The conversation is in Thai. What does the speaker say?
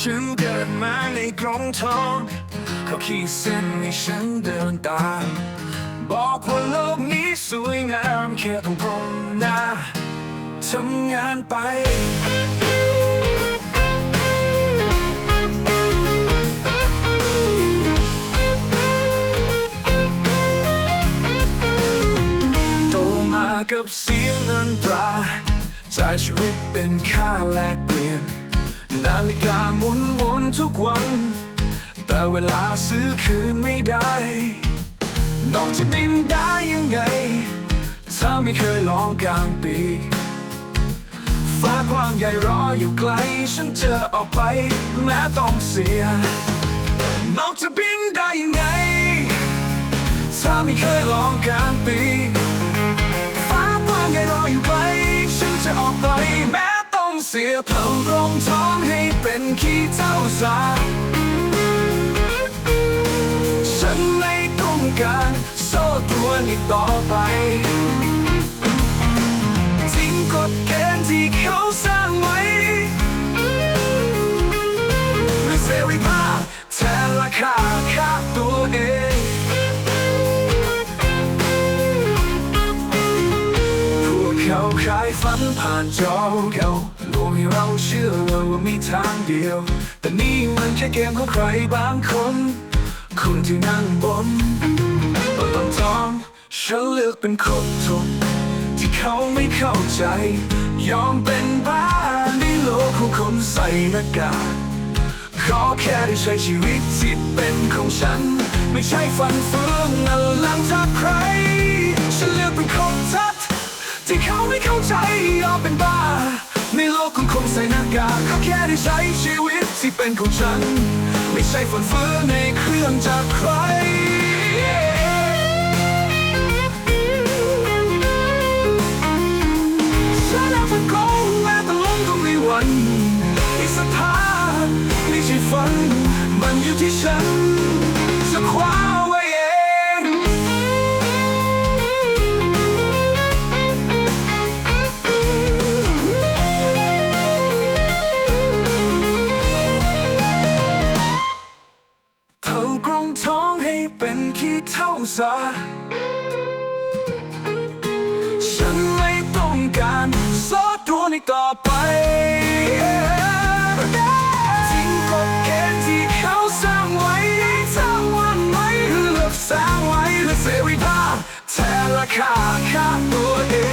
ฉันเกิดมาในกรงทองเขาขีดเส้นให้ฉันเดินตาม บอกว่าโลกนี้สวยงามแค่ต้องก้มหน้าทำงานไปโตมากับเสียงเงินตราจ่ายชีวิตเป็นค่าแลกเปลี่ยน นาฬิกาหมุนวนทุกวัน แต่เวลาซื้อคืนไม่ได้นอกจากบินได้ยังไง ถ้าไม่เคยลองกลางปีฟ้ากว้างใหญ่รออยู่ไกล ฉันจะออกไปแม้ต้องเสียนอกจากบินได้ยังไง ถ้าไม่เคยลองกลางปีฟ้ากว้างใหญ่รออยู่ไกล ฉันจะออกไปแม้ต้องเสียเผ่ารองท้อง เป็นขี้เจ้าสาฉันไม่ต้องการโซ่ตัวนี้ต่อไปทิ้งกฎเกณฑ์ที่เขาสร้างไว้ด้วยเสรีภาพแทนราคาค่าตัวเองพวกเขาขายฝันผ่านจอเขา เราเชื่อว่ามีทางเดียว แต่นี่มันแค่เกมของใครบางคนคุณที่นั่งบนบนต้นทองฉันเลือกเป็นคนทนที่เขาไม่เข้าใจ ยอมเป็นบ้าในโลกของคนใส่หน้ากากขอแค่ได้ใช้ชีวิตที่เป็นของฉัน ไม่ใช่ฝันเฟืองนั่นหลังจากใคร ฉันเลือกเป็นคนทัดที่เขาไม่เข้าใจยอมเป็นบ้า ในโลกของคนใส่หน้ากากเขาแค่ได้ใช้ชีวิตที่เป็นของฉัน ไม่ใช่ฝันเฟือในเครื่องจากใครฉันเอาฝันโกงแม้ต่ลมก็ไม่หวั่นมีศรัทธาไม่ใช่ฝันมันอยู่ที่ฉัน เป็นขี้เท่าซาฉันไม่ต้องการซอดตัวนี้ต่อไปทิ้งกฎเกณฑ์ที่เขาสร้างไว้สร้างวันไว้เลือกสร้างไว้และเสรีภาพแทนราคาค่าตัวเอง